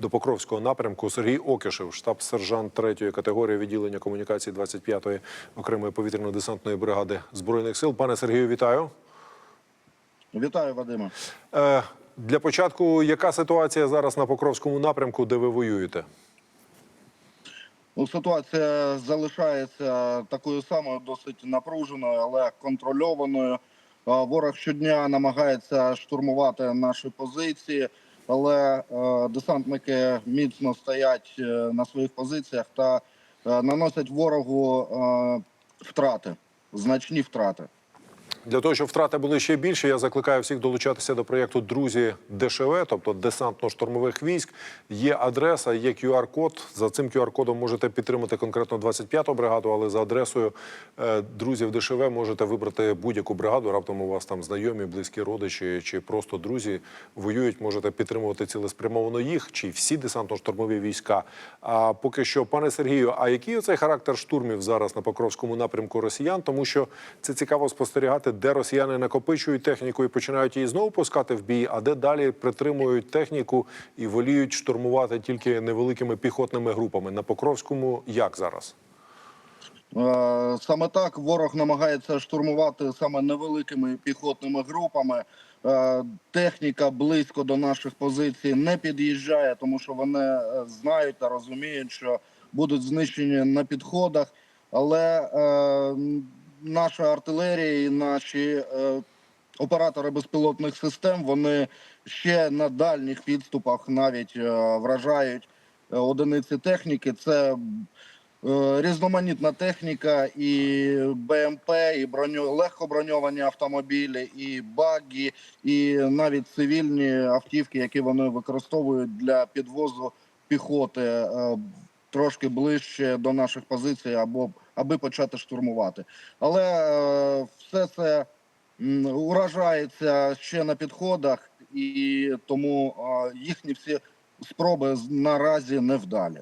До Покровського напрямку Сергій Окишев, штаб-сержант 3-ї категорії відділення комунікації 25-ї окремої повітряно-десантної бригади збройних сил. Пане Сергію, вітаю. Вітаю, Вадиме. Е, для початку, яка ситуація зараз на Покровському напрямку, де ви воюєте? Ну, ситуація залишається такою самою, досить напруженою, але контрольованою. Ворог щодня намагається штурмувати наші позиції, але е, десантники міцно стоять е, на своїх позиціях та е, наносять ворогу втрати, значні втрати. Для того, щоб втрати були ще більше, я закликаю всіх долучатися до проєкту Друзі ДШВ, тобто десантно-штурмових військ. Є адреса, є QR-код. За цим QR-кодом можете підтримати конкретно 25-ту бригаду, але за адресою е, друзів ДШВ можете вибрати будь-яку бригаду. Раптом у вас там знайомі, близькі родичі чи просто друзі воюють. Можете підтримувати цілеспрямовано їх чи всі десантно-штурмові війська. А поки що, пане Сергію, а який оцей характер штурмів зараз на Покровському напрямку росіян? Тому що це цікаво спостерігати, де росіяни накопичують техніку і починають її знову пускати в бій, а де далі притримують техніку і воліють штурмувати тільки невеликими піхотними групами. На Покровському як зараз? Е, Саме так ворог намагається штурмувати саме невеликими піхотними групами. Е, Техніка близько до наших позицій не під'їжджає, тому що вони е, знають та розуміють, що будуть знищені на підходах. Але наша артилерія і наші е, оператори безпілотних систем вони ще на дальніх підступах навіть е, вражають е, одиниці техніки. Це Е, різноманітна техніка, і БМП, і броню легкоброньовані автомобілі, і багі, і навіть цивільні автівки, які вони використовують для підвозу піхоти е, трошки ближче до наших позицій, або аби почати штурмувати. Але е, все це уражається ще на підходах, і тому е, їхні всі спроби наразі невдалі.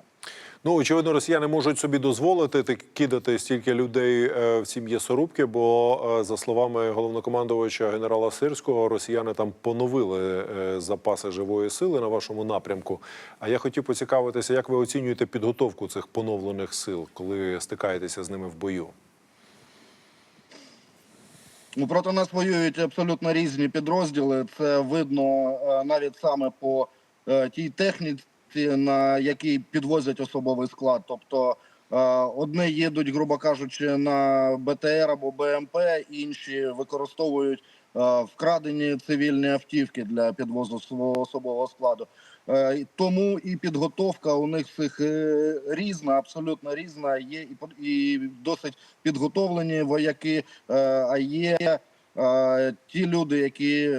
Ну, очевидно, росіяни можуть собі дозволити так кидати стільки людей е, в сім'ї Сорубки, бо е, за словами головнокомандувача генерала Сирського, росіяни там поновили е, запаси живої сили на вашому напрямку. А я хотів поцікавитися, як ви оцінюєте підготовку цих поновлених сил, коли стикаєтеся з ними в бою? Ну, проти нас воюють абсолютно різні підрозділи. Це видно навіть саме по тій техніці, на якій підвозять особовий склад. Тобто е, одні їдуть, грубо кажучи, на БТР або БМП, інші використовують е, вкрадені цивільні автівки для підвозу свого особового складу. Е, Тому і підготовка у них е, різна, абсолютно різна. Є і досить підготовлені вояки, а є ті люди, які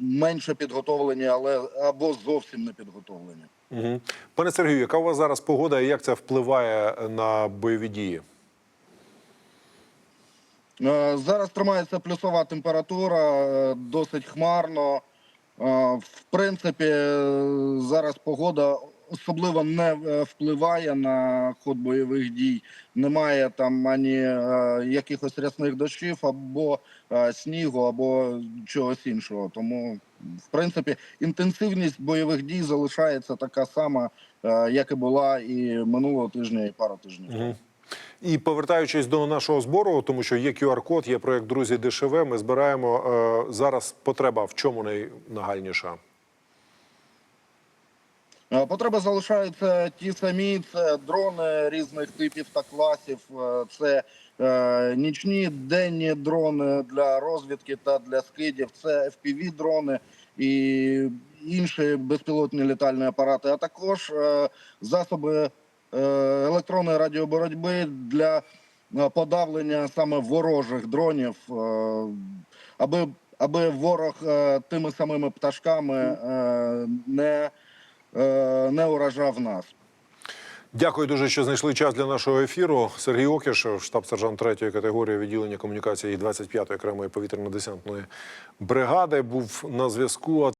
менше підготовлені, але або зовсім не підготовлені. Угу. Пане Сергію, яка у вас зараз погода і як це впливає на бойові дії? Е, Зараз тримається плюсова температура, е, досить хмарно. Е, В принципі, зараз погода особливо не е, впливає на ход бойових дій. Немає там ані е, якихось рясних дощів, або е, снігу, або чогось іншого. Тому, в принципі, інтенсивність бойових дій залишається така сама, як і була і минулого тижня, і пару тижнів. Угу. І повертаючись до нашого збору, тому що є QR-код, є проект Друзі ДШВ. Ми збираємо зараз. Потреба в чому найнагальніша? Е, Потреби залишаються ті самі: це дрони різних типів та класів, е, це е, нічні денні дрони для розвідки та для скидів, це fpv дрони і інші безпілотні літальні апарати, а також засоби електронної радіоборотьби для подавлення саме ворожих дронів, аби, аби ворог тими самими пташками не не уражав нас. Дякую дуже, що знайшли час для нашого ефіру. Сергій Окіш, штаб-сержант 3-ї категорії відділення комунікації 25-ї окремої повітряно-десантної бригади, був на зв'язку.